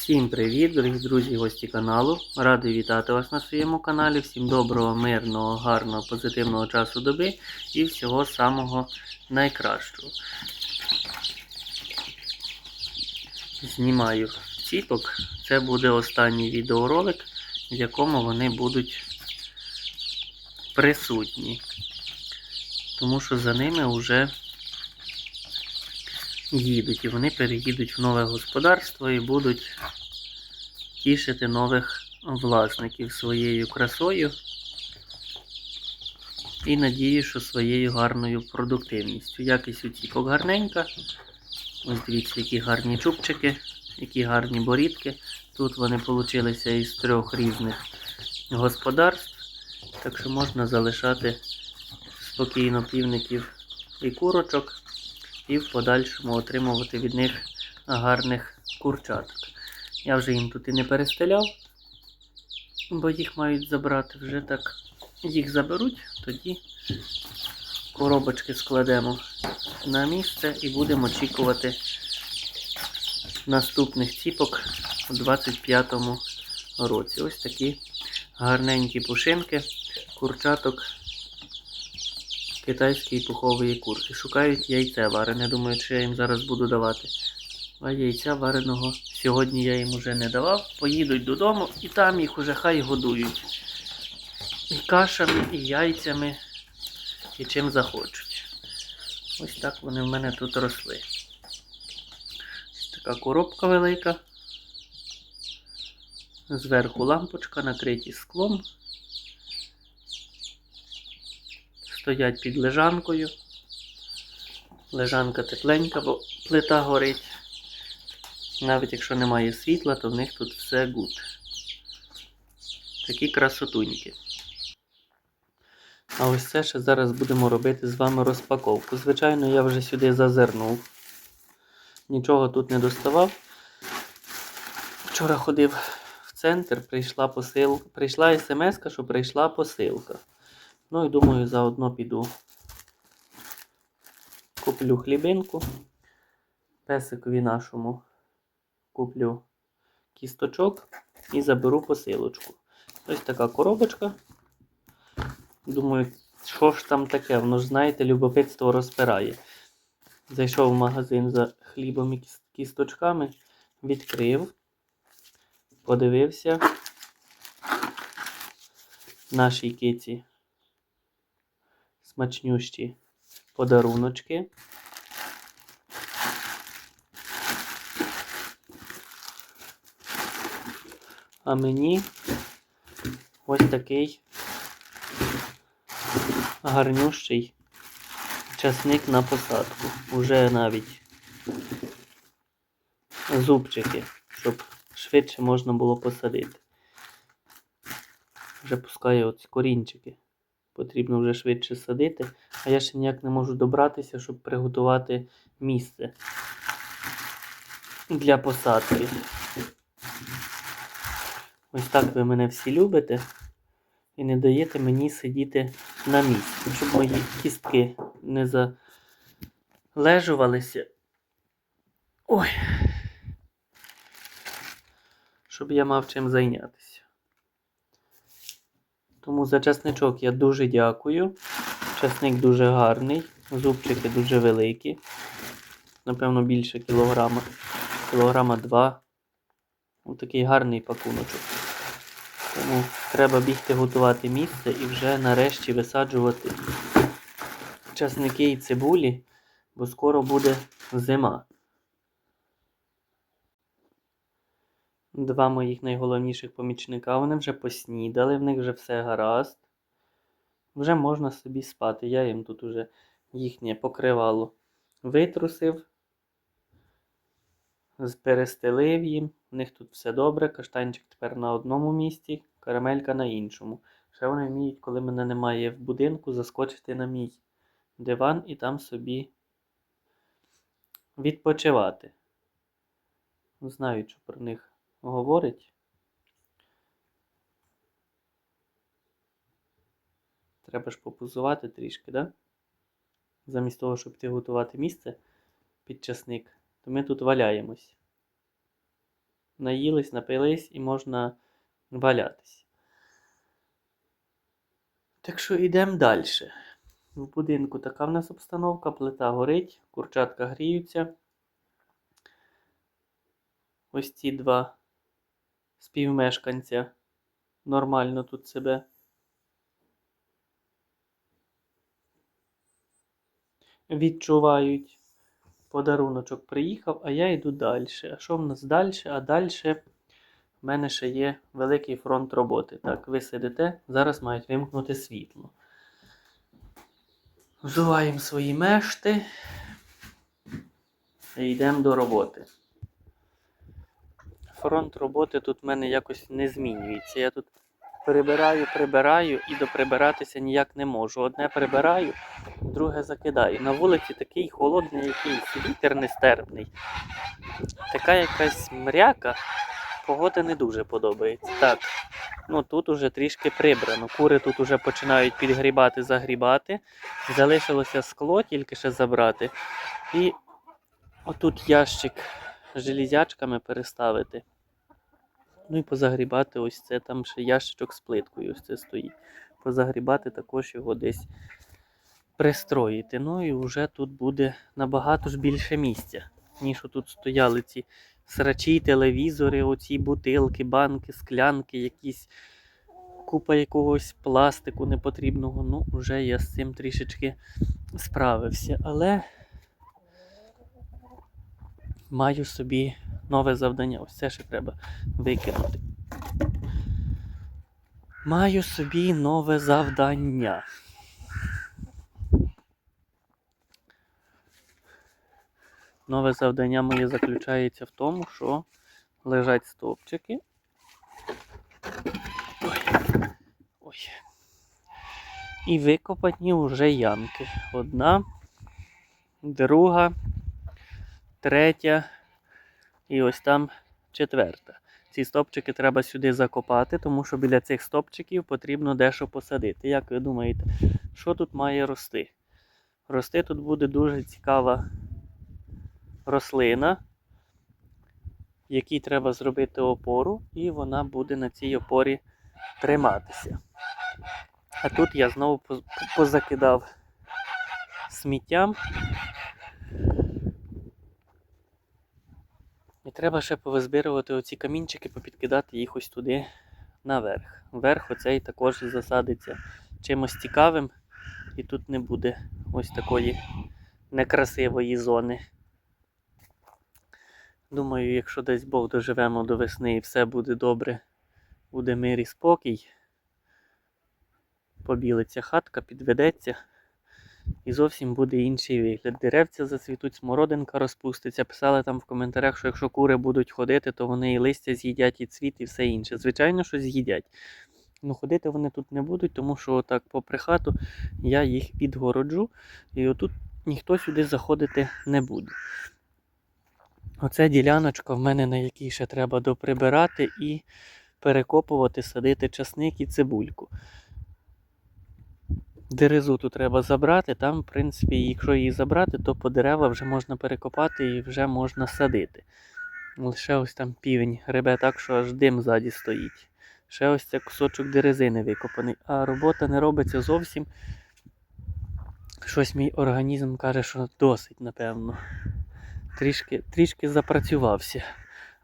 Всім привіт, дорогі друзі гості каналу. Радий вітати вас на своєму каналі. Всім доброго, мирного, гарного, позитивного часу доби і всього самого найкращого. Знімаю ціпок. Це буде останній відеоролик, в якому вони будуть присутні. Тому що за ними вже їдуть і вони переїдуть в нове господарство і будуть тішити нових власників своєю красою і надію, що своєю гарною продуктивністю. Якість у ціпок гарненька. Ось дивіться, які гарні чубчики, які гарні борідки. Тут вони получилися із трьох різних господарств, так що можна залишати спокійно півників і курочок і в подальшому отримувати від них гарних курчаток. Я вже їм тут і не перестеляв, бо їх мають забрати вже так. Їх заберуть, тоді коробочки складемо на місце і будемо очікувати наступних ціпок у 25-му році. Ось такі гарненькі пушинки, курчаток китайської пухової курки. Шукають яйце варене. Думаю, що я їм зараз буду давати. А яйця вареного сьогодні я їм уже не давав. Поїдуть додому і там їх уже хай годують. І кашами, і яйцями, і чим захочуть. Ось так вони в мене тут росли. Така коробка велика. Зверху лампочка накриті склом. Стоять під лежанкою. Лежанка тепленька, бо плита горить. Навіть якщо немає світла, то в них тут все гуд. Такі красотуньки. А ось це ще зараз будемо робити з вами розпаковку. Звичайно, я вже сюди зазирнув. Нічого тут не доставав. Вчора ходив в центр, прийшла посил... прийшла смс, що прийшла посилка. Ну і думаю, заодно піду. Куплю хлібинку. Песикові нашому куплю кісточок і заберу посилочку. Ось така коробочка. Думаю, що ж там таке? Воно ж, знаєте, любопитство розпирає. Зайшов в магазин за хлібом і кісточками, відкрив, подивився. Нашій киці смачнющі подаруночки. А мені ось такий гарнющий часник на посадку. Уже навіть зубчики, щоб швидше можна було посадити. Вже пускаю оці корінчики. Потрібно вже швидше садити, а я ще ніяк не можу добратися, щоб приготувати місце для посадки. Ось так ви мене всі любите і не даєте мені сидіти на місці, щоб мої кістки не залежувалися. Ой. Щоб я мав чим зайнятися. Тому за часничок я дуже дякую. Часник дуже гарний, зубчики дуже великі. Напевно, більше кілограма. Кілограма два. Ось такий гарний пакуночок. Тому треба бігти готувати місце і вже нарешті висаджувати часники і цибулі, бо скоро буде зима. Два моїх найголовніших помічника, вони вже поснідали, в них вже все гаразд. Вже можна собі спати. Я їм тут уже їхнє покривало витрусив, перестелив їм. В них тут все добре. Каштанчик тепер на одному місці, карамелька на іншому. Ще вони вміють, коли мене немає в будинку, заскочити на мій диван і там собі відпочивати. Знають, що про них говорить. Треба ж попузувати трішки, да? Замість того, щоб ти готувати місце під часник, то ми тут валяємось. наїлись, напились і можна валятись. Так що йдемо далі. В будинку така в нас обстановка, плита горить, курчатка гріються. Ось ці два співмешканця нормально тут себе. Відчувають. Подаруночок приїхав, а я йду далі. А що в нас далі? А далі в мене ще є великий фронт роботи. Так, ви сидите, зараз мають вимкнути світло. Взуваємо свої мешти і йдемо до роботи. Фронт роботи тут в мене якось не змінюється. Я тут прибираю, прибираю і доприбиратися ніяк не можу. Одне прибираю, друге закидаю. На вулиці такий холодний якийсь, вітер нестерпний. Така якась мряка. Погода не дуже подобається. Так, ну тут уже трішки прибрано. Кури тут уже починають підгрібати, загрібати. Залишилося скло тільки ще забрати. І отут ящик з железячками переставити. Ну і позагрібати ось це там ще ящичок з плиткою. Ось це стоїть. Позагрібати також його десь пристроїти. Ну і вже тут буде набагато ж більше місця, ніж тут стояли ці срачі, телевізори, оці бутилки, банки, склянки, якісь купа якогось пластику непотрібного. Ну, вже я з цим трішечки справився. Але маю собі нове завдання. Ось це ще треба викинути. Маю собі нове завдання. Нове завдання моє заключається в тому, що лежать стовпчики. Ой. Ой. І викопані вже ямки. Одна, друга, третя і ось там четверта. Ці стопчики треба сюди закопати, тому що біля цих стопчиків потрібно дещо посадити. Як ви думаєте, що тут має рости? Рости тут буде дуже цікава рослина, якій треба зробити опору, і вона буде на цій опорі триматися. А тут я знову позакидав сміттям. І треба ще повизбирувати оці камінчики, попідкидати їх ось туди наверх. Вверх оцей також засадиться чимось цікавим, і тут не буде ось такої некрасивої зони. Думаю, якщо десь Бог доживемо до весни і все буде добре, буде мир і спокій, побілиться хатка, підведеться. І зовсім буде інший вигляд. Деревця зацвітуть, смородинка розпуститься. Писали там в коментарях, що якщо кури будуть ходити, то вони і листя з'їдять, і цвіт, і все інше. Звичайно, що з'їдять. Ну, ходити вони тут не будуть, тому що отак попри хату я їх підгороджу. І отут ніхто сюди заходити не буде. Оце діляночка в мене, на якій ще треба доприбирати і перекопувати, садити часник і цибульку. Дерезу тут треба забрати. Там, в принципі, якщо її забрати, то по дерева вже можна перекопати і вже можна садити. Лише ось там півень гребе так, що аж дим ззаді стоїть. Ще ось це кусочок дерезини викопаний. А робота не робиться зовсім. Щось мій організм каже, що досить, напевно. Трішки, трішки запрацювався.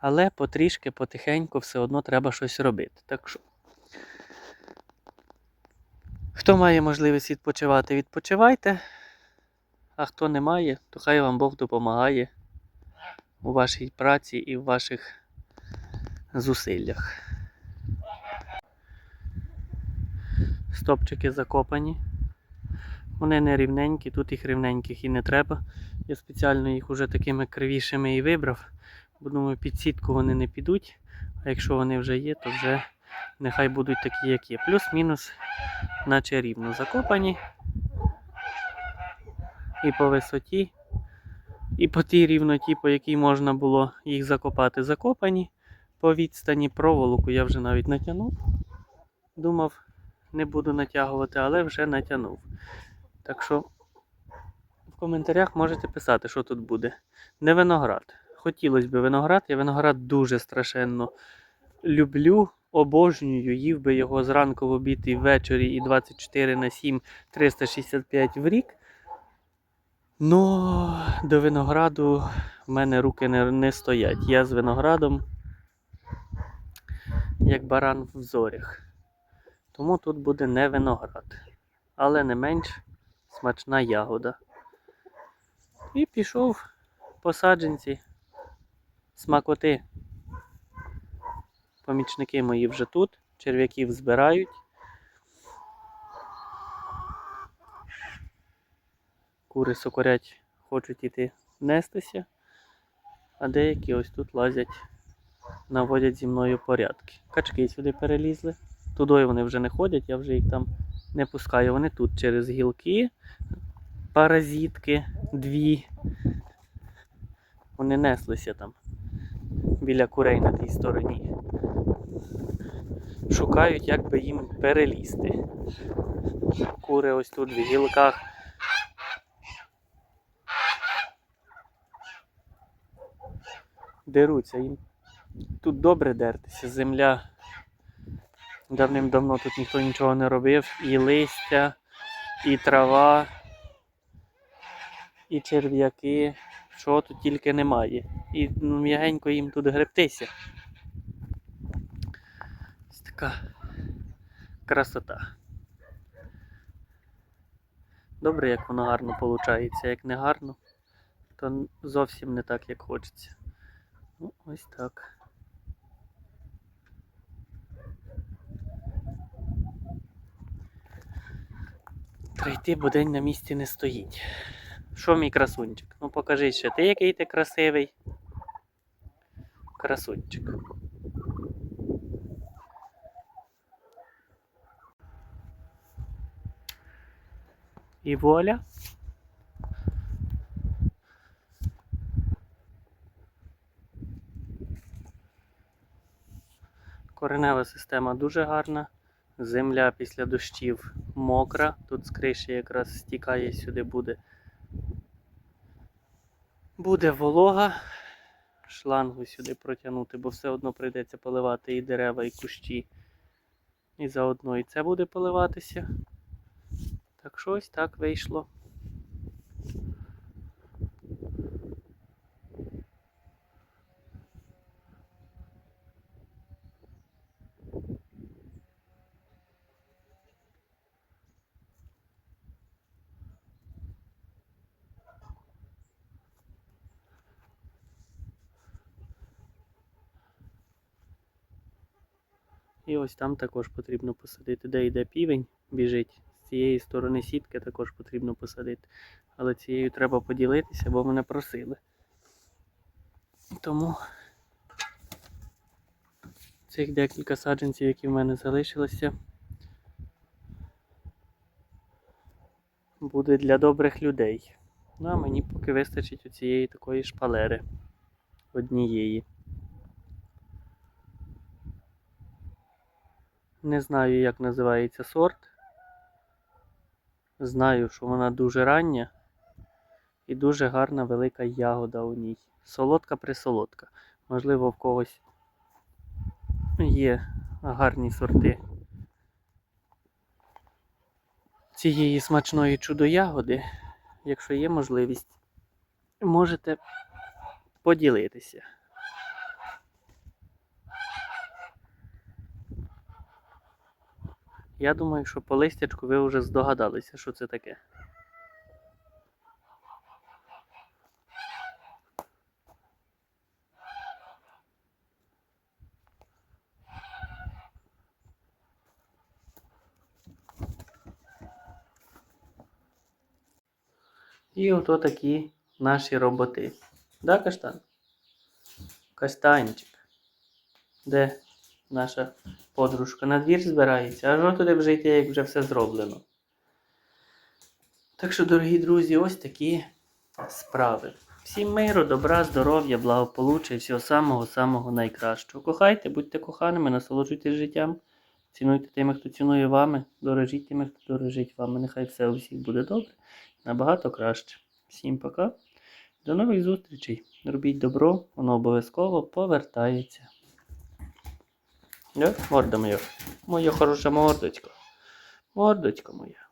Але потрішки, потихеньку все одно треба щось робити. Так що. Хто має можливість відпочивати, відпочивайте. А хто не має, то хай вам Бог допомагає у вашій праці і в ваших зусиллях. Стопчики закопані. Вони не рівненькі, тут їх рівненьких і не треба. Я спеціально їх уже такими кривішими і вибрав, бо думаю, під сітку вони не підуть, а якщо вони вже є, то вже нехай будуть такі, як є. Плюс-мінус наче рівно закопані. І по висоті, і по тій рівноті, по якій можна було їх закопати, закопані. По відстані проволоку я вже навіть натягнув. Думав, не буду натягувати, але вже натягнув. Так що в коментарях можете писати, що тут буде. Не виноград. хотілося б виноград. Я виноград дуже страшенно люблю, обожнюю, їв би його зранку в обід і ввечері, і 24 на 7, 365 в рік. Ну, до винограду в мене руки не, не стоять. Я з виноградом, як баран в зорях. Тому тут буде не виноград, але не менш смачна ягода. І пішов по саджанці смакоти. Помічники мої вже тут, черв'яків збирають. Кури сокорять, хочуть іти нестися, а деякі ось тут лазять, наводять зі мною порядки. Качки сюди перелізли. Туди вони вже не ходять, я вже їх там не пускаю. Вони тут через гілки, паразитки, дві. Вони неслися там біля курей на тій стороні. Шукають, як би їм перелізти. Кури ось тут в гілках. Деруться їм. Тут добре дертися, земля. Давним-давно тут ніхто нічого не робив. І листя, і трава, і черв'яки. Що тут тільки немає. І м'ягенько їм тут гребтися. Така красота. Добре, як воно гарно виходить. Як не гарно, то зовсім не так, як хочеться. Ну, ось так. Тройти, бо день на місці не стоїть. Що мій красунчик? Ну покажи ще ти, який ти красивий. Красунчик. І воля. Коренева система дуже гарна. Земля після дощів мокра. Тут з криші якраз стікає сюди буде. Буде волога. Шлангу сюди протягнути, бо все одно прийдеться поливати і дерева, і кущі. І заодно і це буде поливатися. Так що так вийшло. І ось там також потрібно посадити, де йде півень, біжить. Цієї сторони сітки також потрібно посадити. Але цією треба поділитися, бо мене просили. Тому цих декілька саджанців, які в мене залишилися, буде для добрих людей. Ну а мені поки вистачить оцієї такої шпалери однієї. Не знаю, як називається сорт. Знаю, що вона дуже рання і дуже гарна велика ягода у ній. Солодка присолодка. Можливо, в когось є гарні сорти цієї смачної чудо-ягоди. Якщо є можливість, можете поділитися. Я думаю, що по листячку ви вже здогадалися, що це таке. І ото такі наші роботи. Да, каштан? Кастанчик. Де наша подружка на двір збирається, а що туди вже йти, як вже все зроблено. Так що, дорогі друзі, ось такі справи. Всім миру, добра, здоров'я, благополуччя і всього самого-самого найкращого. Кохайте, будьте коханими, насолоджуйтесь життям, цінуйте тими, хто цінує вами, дорожіть тими, хто дорожить вами. Нехай все у всіх буде добре, набагато краще. Всім пока. До нових зустрічей. робіть добро, воно обов'язково повертається. Да? Морда моя. Моя хороша мордочка. Мордочка моя.